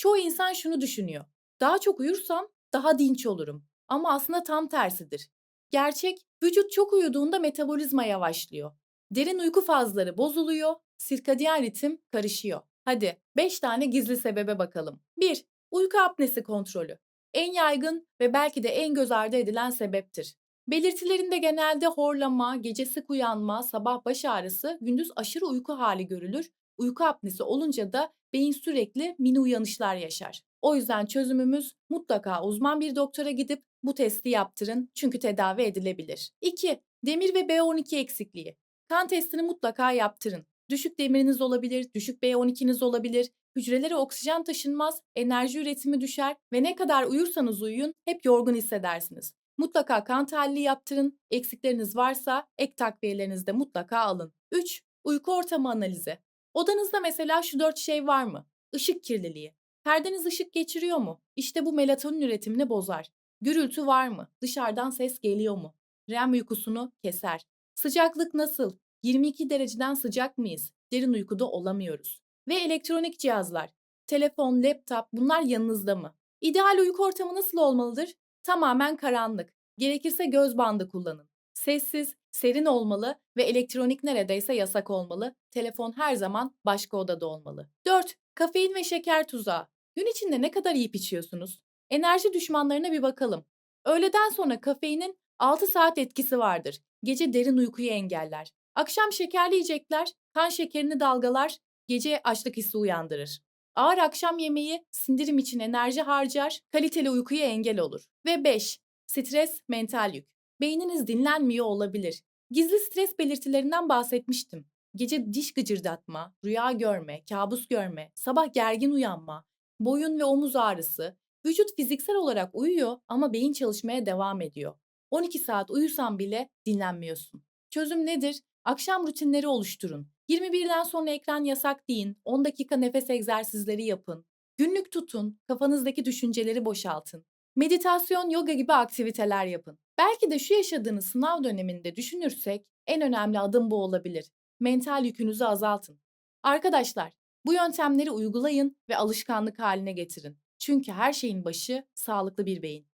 Çoğu insan şunu düşünüyor. Daha çok uyursam daha dinç olurum. Ama aslında tam tersidir. Gerçek, vücut çok uyuduğunda metabolizma yavaşlıyor. Derin uyku fazları bozuluyor, sirkadiyen ritim karışıyor. Hadi 5 tane gizli sebebe bakalım. 1. Uyku apnesi kontrolü. En yaygın ve belki de en göz ardı edilen sebeptir. Belirtilerinde genelde horlama, gece sık uyanma, sabah baş ağrısı, gündüz aşırı uyku hali görülür. Uyku apnesi olunca da beyin sürekli mini uyanışlar yaşar. O yüzden çözümümüz mutlaka uzman bir doktora gidip bu testi yaptırın çünkü tedavi edilebilir. 2. Demir ve B12 eksikliği. Kan testini mutlaka yaptırın. Düşük demiriniz olabilir, düşük B12'niz olabilir. Hücrelere oksijen taşınmaz, enerji üretimi düşer ve ne kadar uyursanız uyuyun hep yorgun hissedersiniz. Mutlaka kan tahlili yaptırın. Eksikleriniz varsa ek takviyelerinizi de mutlaka alın. 3. Uyku ortamı analizi. Odanızda mesela şu dört şey var mı? Işık kirliliği. Perdeniz ışık geçiriyor mu? İşte bu melatonin üretimini bozar. Gürültü var mı? Dışarıdan ses geliyor mu? REM uykusunu keser. Sıcaklık nasıl? 22 dereceden sıcak mıyız? Derin uykuda olamıyoruz. Ve elektronik cihazlar. Telefon, laptop bunlar yanınızda mı? İdeal uyku ortamı nasıl olmalıdır? Tamamen karanlık. Gerekirse göz bandı kullanın. Sessiz, serin olmalı ve elektronik neredeyse yasak olmalı. Telefon her zaman başka odada olmalı. 4. Kafein ve şeker tuzağı. Gün içinde ne kadar yiyip içiyorsunuz? Enerji düşmanlarına bir bakalım. Öğleden sonra kafeinin 6 saat etkisi vardır. Gece derin uykuyu engeller. Akşam şekerli yiyecekler kan şekerini dalgalar, gece açlık hissi uyandırır. Ağır akşam yemeği sindirim için enerji harcar, kaliteli uykuya engel olur. Ve 5. Stres, mental yük. Beyniniz dinlenmiyor olabilir. Gizli stres belirtilerinden bahsetmiştim. Gece diş gıcırdatma, rüya görme, kabus görme, sabah gergin uyanma, boyun ve omuz ağrısı. Vücut fiziksel olarak uyuyor ama beyin çalışmaya devam ediyor. 12 saat uyusan bile dinlenmiyorsun. Çözüm nedir? Akşam rutinleri oluşturun. 21'den sonra ekran yasak deyin, 10 dakika nefes egzersizleri yapın. Günlük tutun, kafanızdaki düşünceleri boşaltın. Meditasyon, yoga gibi aktiviteler yapın. Belki de şu yaşadığınız sınav döneminde düşünürsek en önemli adım bu olabilir. Mental yükünüzü azaltın. Arkadaşlar, bu yöntemleri uygulayın ve alışkanlık haline getirin. Çünkü her şeyin başı sağlıklı bir beyin.